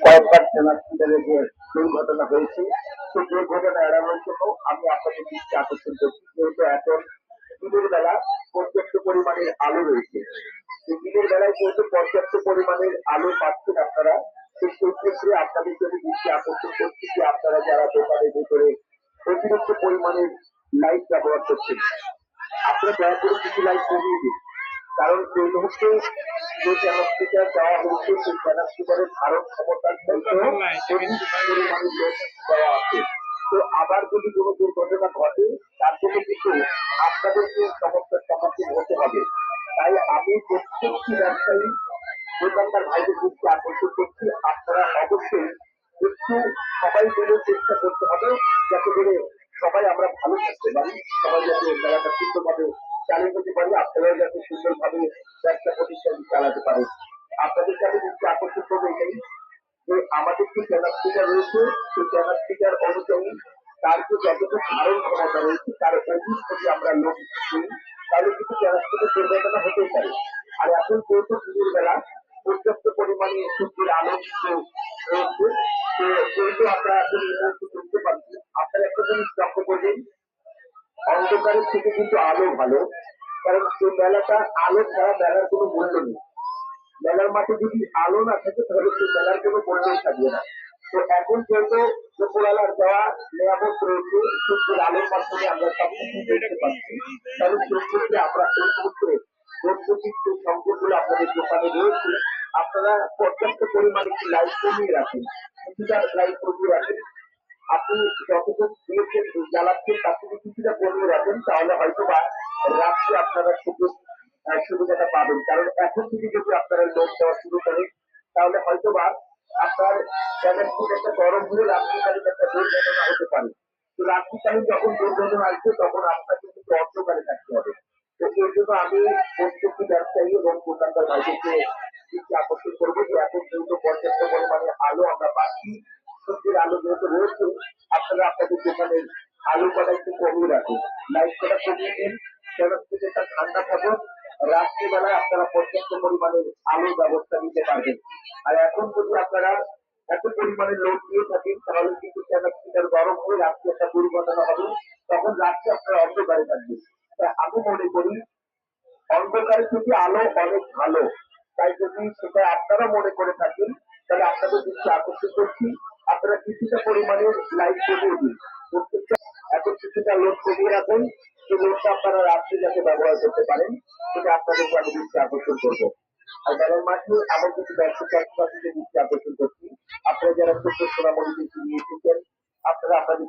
কয়েকবার যে দুর্ঘটনা হয়েছে সেই দুর্ঘটনা এড়ানোর জন্য আমি আপনাদের দৃষ্টি আকর্ষণ করছি যেহেতু এখন দিনের বেলা পর্যাপ্ত পরিমাণের আলো রয়েছে দিনের বেলায় যেহেতু পর্যাপ্ত পরিমাণের আলো পাচ্ছেন আপনারা সেই ক্ষেত্রে আপনাদের যদি দৃষ্টি আকর্ষণ করছি যে আপনারা যারা দোকানের ভিতরে অতিরিক্ত পরিমাণের লাইট ব্যবহার করছেন আপনারা দয়া করে কিছু লাইট কমিয়ে দিন। কারণ এই মুহূর্তে যে দেওয়া হয়েছে, সেই ধারণ ক্ষমতার দেওয়া আছে। তো আবার যদি কোনো দুর্ঘটনা ঘটে, তার জন্য কিন্তু আপনাদেরকে সমস্যার সম্মুখীন হতে হবে। তাই আমি প্রত্যেকটি ব্যবসায়ী, দোকানদার ভাইদের দৃষ্টি আকর্ষণ করছি, আপনারা অবশ্যই একটু সবাই মিলে চেষ্টা করতে হবে, যাতে করে সবাই আমরা ভালো থাকতে পারি, সবাই যাতে মেলাটা সুন্দরভাবে চালিয়ে যেতে পারি আপনারাও যাতে সুন্দরভাবে ব্যবসা প্রতিষ্ঠান চালাতে পারে আপনাদেরকে আমি দৃষ্টি আকর্ষণ করব এটাই যে আমাদের যে চ্যানেল স্পিকার রয়েছে, সেই চ্যানেল স্পিকার অনুযায়ী তার যে যতটুকু ধারণ ক্ষমতা রয়েছে, তার অধিক যদি আমরা লোক দিই তাহলে কিন্তু চ্যানেল স্পিকার দুর্ঘটনা হতেই পারে। আর এখন যেহেতু দিনের বেলা, পর্যাপ্ত পরিমাণে সূর্যের আলো রয়েছে, তো যেহেতু আমরা এখন এই মুহূর্তে দেখতে পাচ্ছি আপনারা একটা জিনিস লক্ষ্য করবেন অন্ধকারের থেকে কিন্তু আলো ভালো, কারণ এই মেলাটা আলো ছাড়া মেলার কোনো মূল্য নেই। মেলার মাঠে যদি আলো না থাকে, তাহলে সেই মেলার কোনো মূল্যই থাকবে না। তো এখন যেহেতু দুপুরবেলার দেওয়া নিয়ামত রয়েছে, সূর্যের আলোর মাধ্যমে আমরা সব কিছু দেখতে পাচ্ছি। তাহলে সেক্ষেত্রে আমরা এই মুহূর্তে বৈদ্যুতিক যে সংযোগগুলো আপনাদের দোকানে রয়েছে, আপনারা পর্যাপ্ত পরিমাণে একটি লাইট কমিয়ে রাখেন। লাইট কমিয়ে রাখেন। আপনি যতটুকু দিয়েছেন জ্বালাচ্ছেন তার থেকে কিছুটা কমিয়ে রাখেন, তাহলে হয়তো বা রাত্রে আপনারা সুযোগ সুবিধাটা পাবেন। কারণ এখন থেকে যদি আপনারা লোক দেওয়া শুরু করেন, তাহলে হয়তো বা আপনার চ্যানেলটির একটা গরম হলে রাত্রিকালীন একটা দুর্ঘটনা হতে পারে। তো রাত্রিকালীন যখন দুর্ঘটনা আসবে, তখন আপনাকে কিন্তু অন্ধকারে থাকতে হবে। তো এই জন্য আমি প্রত্যেকটি ব্যবসায়ী এবং দোকানদার ভাইদেরকে আকর্ষণ করব যে এখন যেহেতু পর্যাপ্ত পরিমাণে আলো আমরা পাচ্ছি আলো যেহেতু রয়েছে আপনারা আপনাদের দোকানের আলো কটা একটু কমিয়ে রাখুন। লাইট কটা কমিয়ে দিন সেটা থেকে একটা ঠান্ডা থাকুক রাত্রিবেলায় আপনারা পর্যাপ্ত পরিমাণে আলোর ব্যবস্থা নিতে পারবেন। আর এখন যদি আপনারা এত পরিমাণে লোড দিয়ে থাকেন, তাহলে কিন্তু ক্যাপাসিটার গরম হয়ে রাত্রে একটা দুর্ঘটনা হবে, তখন রাত্রে আপনারা অন্ধকারে থাকবেন। তাই আমি মনে করি, অন্ধকারে থেকে আলো অনেক ভালো, তাই যদি সেটা আপনারা মনে করে থাকেন, তাহলে আপনাদের দৃষ্টি আকর্ষণ করছি। আপনারা কিছুটা পরিমাণে লাইট করে দিন। প্রত্যেকটা এত কিছুটা লোড করিয়ে রাখুন। যে লোডটা আপনারা রাত্রে যাতে ব্যবহার করতে পারেন, সেটা আপনাদেরকে আমি দৃষ্টি আকর্ষণ করব। আর তাদের মাঠে আমার কিছু ব্যবসা চাষবাসীদের দৃষ্টি আকর্ষণ করছি। আপনারা যারা ছোট্ট সোনামণি নিয়ে এসেছেন, আপনারা আপনাদের